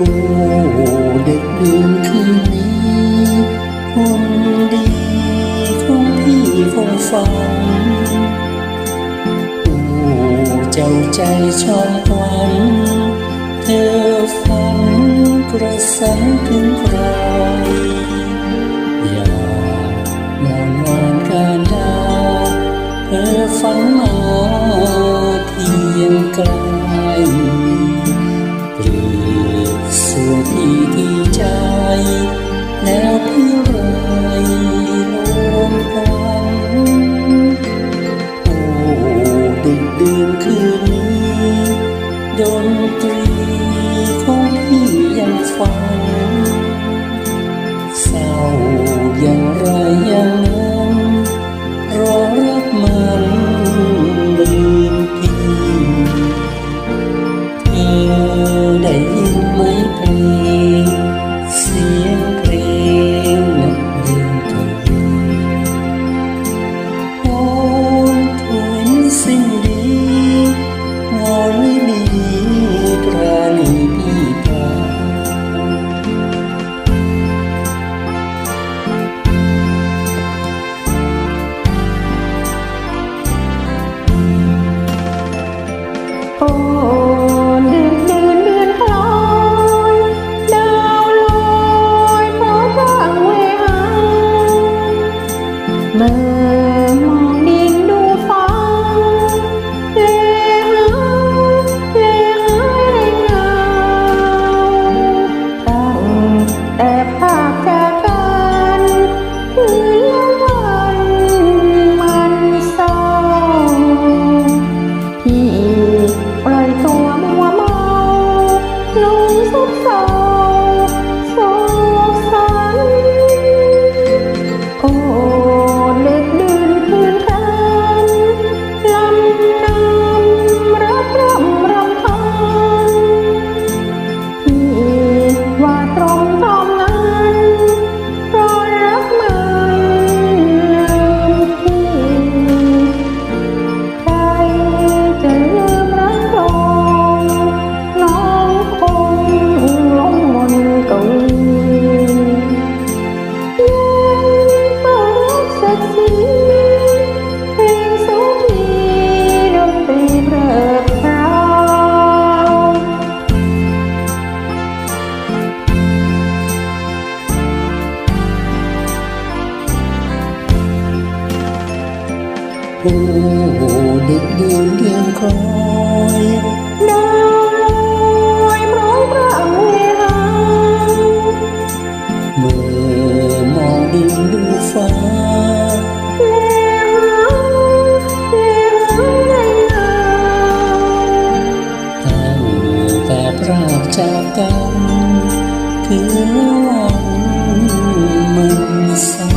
โอ้ดึกดื่นคืนนี้คนดีคงพี่คงฟังโอ้เจ้าใจชอบหวันเธอฟังกระสันถึงใครอย่ามอนมอนการดาเธอฝันมาเพียงไกลเปลี่ย สู่ที่ที่ใจ cô được đường đêm khói nơi mong bao nghe hàng mơ mong đi đưa phá. Hãy subscribe cho kênh Ghiền Mì Gõ Để không bỏ lỡ những video hấp dẫn